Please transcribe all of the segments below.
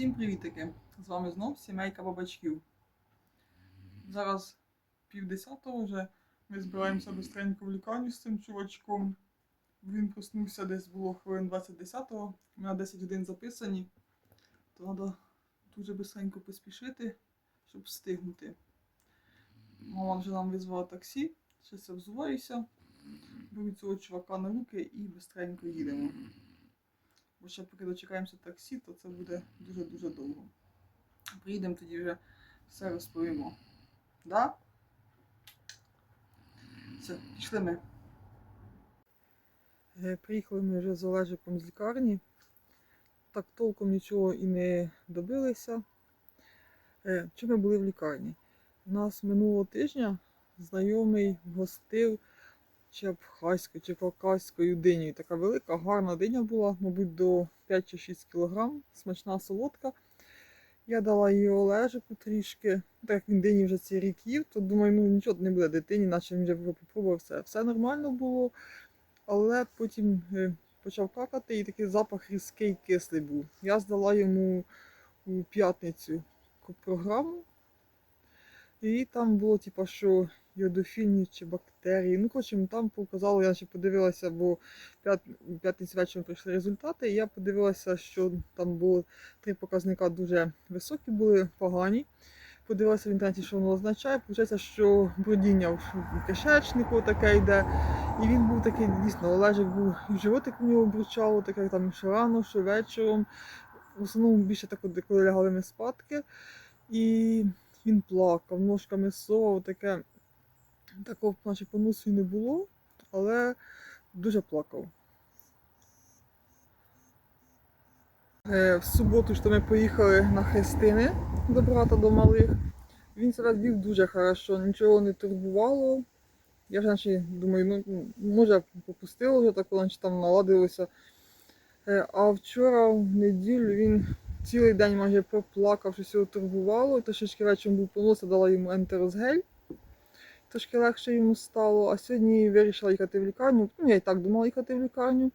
Всім привітики! З вами знов сімейка бабачків. Зараз пів десятого вже. Ми збираємося бистренько в лікарню з цим чувачком. Він проснувся десь було хвилин 20 десятого. Ми на 10 годин записані. То треба дуже бистренько поспішити, щоб встигнути. Мама вже нам визвала таксі. Зараз я взуваюся. Беру цього чувака на руки і бистренько їдемо. Бо ще поки дочекаємося таксі, то це буде дуже-дуже довго. Приїдемо тоді вже все розповімо. Да? Все, пішли ми. Е, Приїхали ми вже з Олежиком з лікарні. Так толком нічого і не добилися. Е, Чи ми були в лікарні? У нас минулого тижня знайомий гостив чи абхазькою, чи кавказькою динею. Така велика, гарна диня була, мабуть, до 5 чи 6 кг, смачна солодка. Я дала її Олежику трішки. Так як він дині вже цей рік їв, то думаю, ну нічого не буде дитині, наче він вже попробував все. Все нормально було, але потім е, почав какати і такий запах різкий кислий був. Я здала йому у п'ятницю програму. І там було, типу, що йодофільні чи бактерії. Ну, коротше, там показали, я ще подивилася, бо п'ят... п'ятницю вечором прийшли результати, і я подивилася, що там було три показника дуже високі, були погані. Подивилася в інтернеті, що воно означає. Получається, що бродіння в кишечнику таке йде. І він був такий, дійсно, Олежик був і животик у нього бручало, таке там що рано, що вечором. В основному більше так, коли лягали ми спадки. І він плакав, ножками совав, таке. Такого наче поносу і не було, але дуже плакав. Е, В суботу що ми поїхали на хрестини до брата до малих. Він себе вів дуже хорошо, нічого не турбувало. Я вже наче думаю, ну може попустило вже так, наче там наладилося. Е, А вчора в неділю він цілий день майже проплакав, щось його турбувало. Трошечки вечором був понос, дала йому ентерозгель. Трошки легше йому стало. А сьогодні вирішила їхати в лікарню. Ну, я і так думала їхати в лікарню.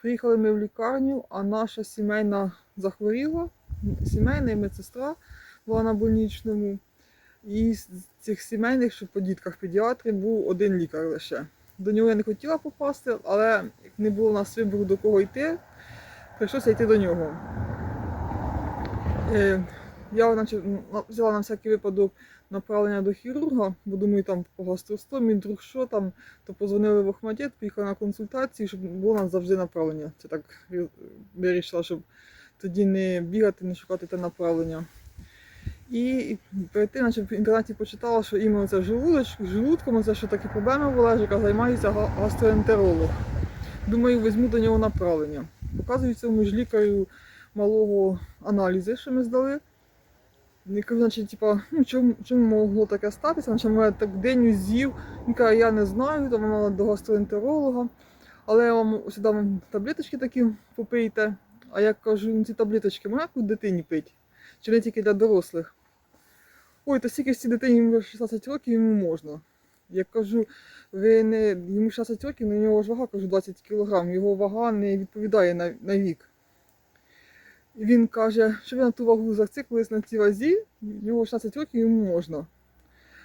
Приїхали ми в лікарню, а наша сімейна захворіла. Сімейна і медсестра була на больничному. І з цих сімейних, що по дітках педіатрів, був один лікар лише. До нього я не хотіла попасти, але не було у нас вибору до кого йти, прийшлося йти до нього. Я наче, взяла на всякий випадок направлення до хірурга, бо думаю, там по гастростомі, вдруг що там, то позвонили в Охмадєт, поїхала на консультації, щоб було нам завжди направлення. Це так е, вирішила, щоб тоді не бігати, не шукати те направлення. І перед тим, наче в інтернеті почитала, що іменно це желудком, це що такі проблеми в Олежика, займається га- гастроентеролог. Думаю, візьму до нього направлення. Показую цьому ж лікарю малого аналізи, що ми здали. Не кажу, значить, типа, ну чому, чому могло таке статися? Наче мене так день з'їв. Він каже, я не знаю, там вона до гастроентеролога. Але я вам сюди вам таблеточки такі попийте. А я кажу, ну ці таблеточки можна дитині пити? Чи не тільки для дорослих? Ой, то стільки цій дитині вже 16 років йому можна. Я кажу, ви не йому 16 років, на нього ж вага кажу 20 кг, його вага не відповідає на, на вік. Він каже, що ви на ту вагу зациклились на цій вазі, його 16 років йому можна.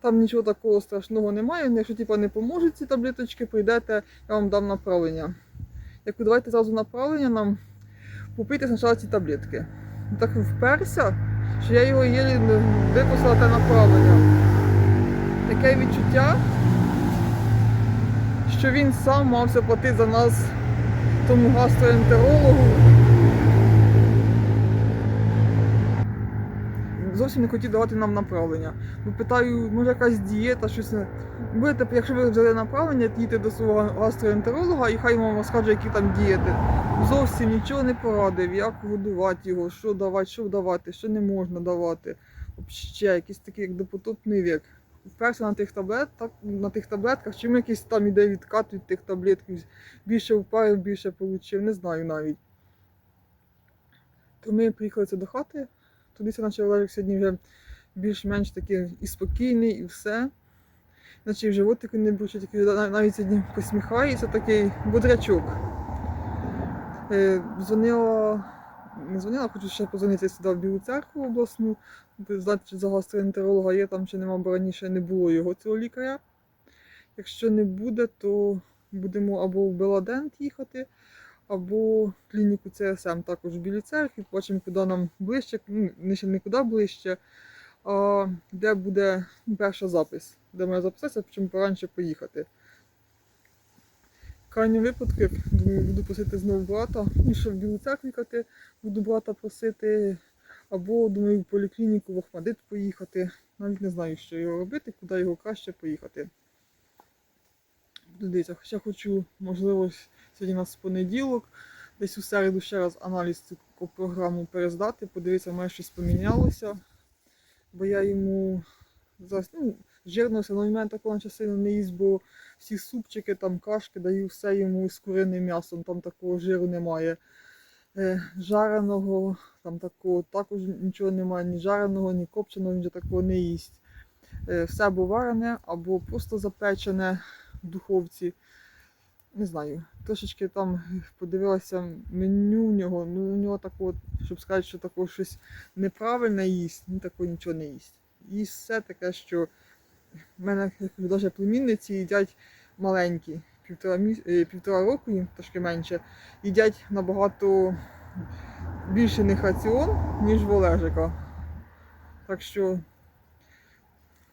Там нічого такого страшного немає. Якщо типу, не поможуть ці таблеточки, прийдете, я вам дам направлення. Я кажу, давайте зразу направлення нам попийте спочатку ці таблетки. Так вперся, що я його єлі випустила те направлення. Таке відчуття, що він сам мався платити за нас тому гастроентерологу. Зовсім не хотів давати нам направлення. Ну, питаю, може якась дієта, щось. Будете, якщо ви взяли направлення, їдьте до свого гастроентеролога і хай вам розкаже, які там дієти. Зовсім нічого не порадив, як годувати його, що давати, що давати, що не можна давати. Ще якийсь такий як допотопний вік. Вперся на тих таблетках, на тих таблетках, чим якийсь там іде відкат від тих таблетків, більше впарив, більше отримав, не знаю навіть. То ми приїхали це до хати. Туди наче Олежик сьогодні вже більш-менш такий і спокійний, і все. Наче в животику не бручить, такий навіть сьогодні посміхається, такий бодрячок. Е, Дзвонила не дзвонила, хочу ще позвонити сюди в Білу церкву обласну, знати, чи за гастроентеролога є там, чи нема, бо раніше не було його цього лікаря. Якщо не буде, то будемо або в Беладент їхати, або клініку ЦСМ також в Білій церкві. Побачимо, куди нам ближче, ну, не ще не куди ближче, а де буде перша запис, де має записатися, чим пораніше поїхати. В крайньому випадку, думаю, буду просити знову брата, ну, щоб в Білу церкву їхати, буду брата просити, або думаю, в поліклініку в Охмадит поїхати. Навіть не знаю, що його робити, куди його краще поїхати. Дивіться, хоча хочу, можливо, сьогодні у нас понеділок, десь у середу ще раз аналіз цю програму перездати, подивитися, може щось помінялося. Бо я йому зараз, ну, жирного сильного мене такого наче не їсть, бо всі супчики, там кашки даю все йому з куриним м'ясом, там такого жиру немає. Е, жареного, там такого також нічого немає, ні жареного, ні копченого, він же такого не їсть. Е, все або варене, або просто запечене в духовці. Не знаю, трошечки там подивилася меню в нього, ну у нього такого, щоб сказати, що такого щось неправильне їсть, ну такого нічого не їсть. Їсть все таке, що в мене навіть племінниці їдять маленькі, півтора, міс... е, півтора року їм трошки менше, їдять набагато більше не раціон, ніж в Олежика. Так що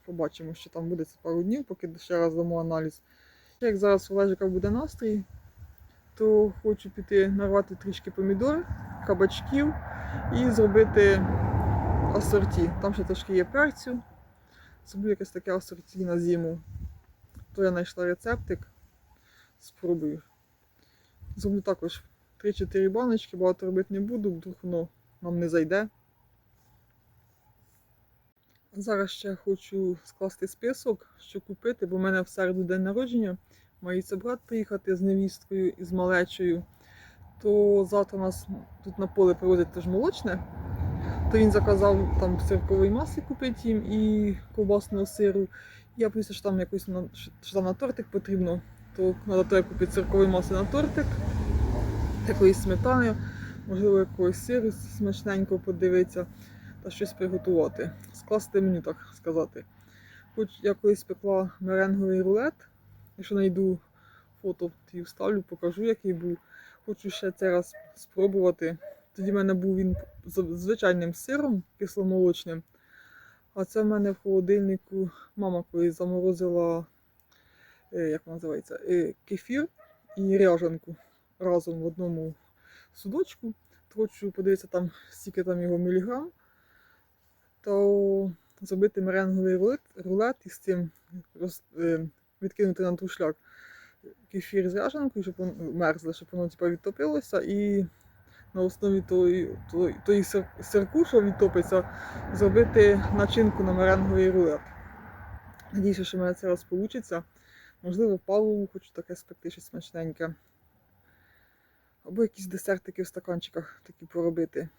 побачимо, що там буде це пару днів, поки ще раз дамо аналіз. Як зараз у Олежика буде настрій, то хочу піти нарвати трішки помідор, кабачків і зробити асорті. Там ще трошки є перцю. Зроблю якесь таке асорті на зиму. То я знайшла рецептик. Спробую. Зроблю також 3-4 баночки, багато робити не буду, вдруг воно нам не зайде. Зараз ще хочу скласти список, що купити, бо в мене в середу день народження. Мається брат приїхати з невісткою і з малечою. То завтра нас тут на поле привозять теж молочне. То він заказав там сиркової маси купити їм і ковбасного сиру. Я боюся, що там якось на, що там на тортик потрібно, то треба треба купити сиркової маси на тортик, якоїсь сметани, можливо, якогось сиру смачненького подивитися та щось приготувати. Скласти меню, так сказати. Хоч я колись пекла меренговий рулет. Якщо знайду фото, то їх вставлю, покажу, який був. Хочу ще цей раз спробувати. Тоді в мене був він з звичайним сиром кисломолочним. А це в мене в холодильнику мама колись заморозила, е, як називається, е, кефір і ряжанку разом в одному судочку. Хочу подивитися там, скільки там його міліграм. То зробити меренговий рулет, рулет і з цим роз, е, відкинути на друшляк кефір з ряжанкою, щоб воно мерзло, щоб воно типу, відтопилося. І на основі тої, тої, тої сирку, що відтопиться, зробити начинку на меренговий рулет. Надіюся, що в мене це раз вийде. Можливо, палову хочу таке спекти щось смачненьке. Або якісь десертики в стаканчиках такі поробити.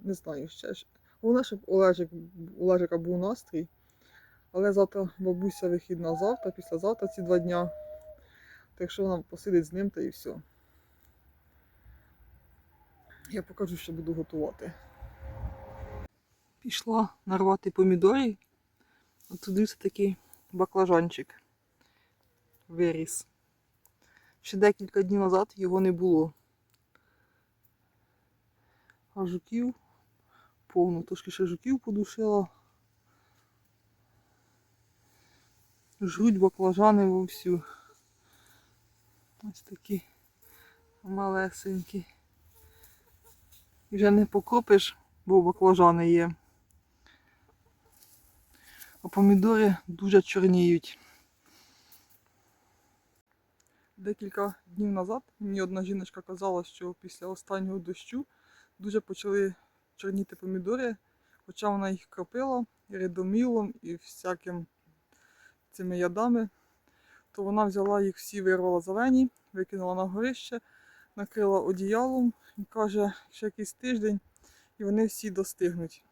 Не знаю, ще. Головне, щоб Олежик, Олежика був настрій. Але завтра бабуся вихідна завтра, післязавтра ці два дня. Так що вона посидить з ним та і все. Я покажу, що буду готувати. Пішла нарвати помідорів. От туди все такий баклажанчик виріс. Ще декілька днів назад його не було. А жуків повно, трошки ще жуків подушила. Жруть баклажани вовсю. Ось такі малесенькі. І вже не покропиш, бо баклажани є. А помідори дуже чорніють. Декілька днів назад мені одна жіночка казала, що після останнього дощу дуже почали чорніти помідори, хоча вона їх кропила редомілом, і всяким цими ядами, то вона взяла їх всі, вирвала зелені, викинула на горище, накрила одіялом і каже, ще якийсь тиждень, і вони всі достигнуть.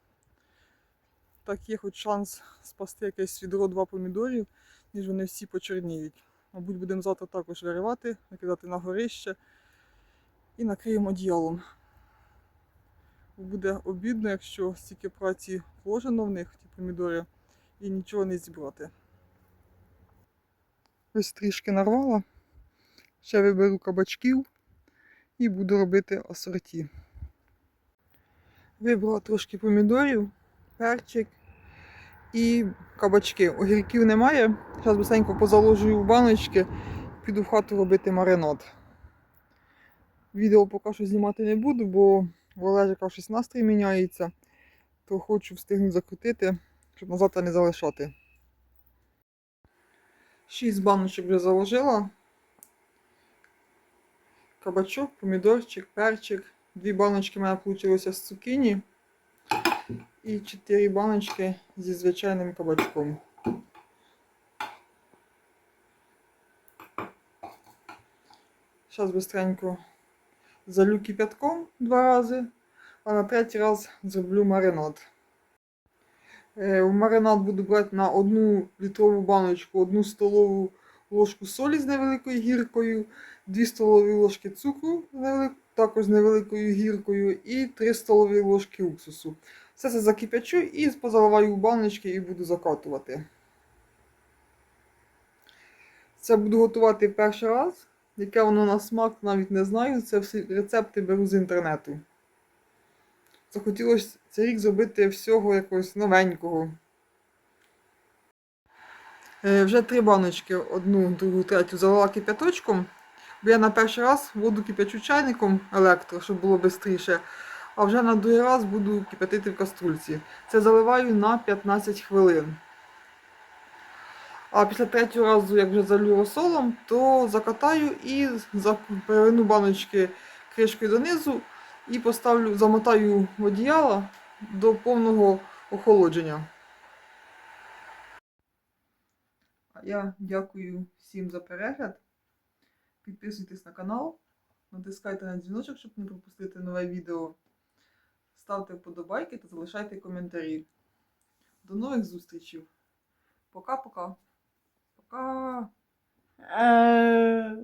Так є хоч шанс спасти якесь відро два помідорів, ніж вони всі почорніють. Мабуть, будемо завтра також виривати, накидати на горище і накриємо одіялом. Буде обідно, якщо стільки праці вложено в них, ті помідори, і нічого не зібрати. Ось трішки нарвала. Ще виберу кабачків і буду робити асорті. Вибрала трошки помідорів, перчик і кабачки. Огірків немає. Зараз быстренько позаложую в баночки, піду в хату робити маринад. Відео поки що знімати не буду, бо в Олежика настрій міняється, то хочу встигнути закрутити, щоб на завтра не залишати. Шість баночок вже заложила. Кабачок, помідорчик, перчик. Дві баночки в мене вийшло з цукіні. І чотири баночки зі звичайним кабачком. Зараз быстренько залю кипятком два рази, а на третій раз зроблю маринад. Е, В маринад буду брати на одну літрову баночку, одну столову ложку солі з невеликою гіркою, 2 столові ложки цукру також з невеликою гіркою і 3 столові ложки уксусу. Все це закипячу і позаливаю в баночки і буду закатувати. Це буду готувати перший раз. Яке воно на смак, навіть не знаю. Це всі рецепти беру з інтернету. Захотілося цей рік зробити всього якогось новенького. Е, Вже три баночки, одну, другу, третю залила кип'яточком. Бо я на перший раз воду кип'ячу чайником електро, щоб було швидше. А вже на другий раз буду кип'ятити в каструльці. Це заливаю на 15 хвилин. А після третього разу, як вже залю розсолом, то закатаю і переверну баночки кришкою донизу і поставлю, замотаю в одіяло до повного охолодження. А я дякую всім за перегляд. Підписуйтесь на канал, натискайте на дзвіночок, щоб не пропустити нове відео. Ставте вподобайки та залишайте коментарі. До нових зустрічей. Пока-пока. Пока. Е,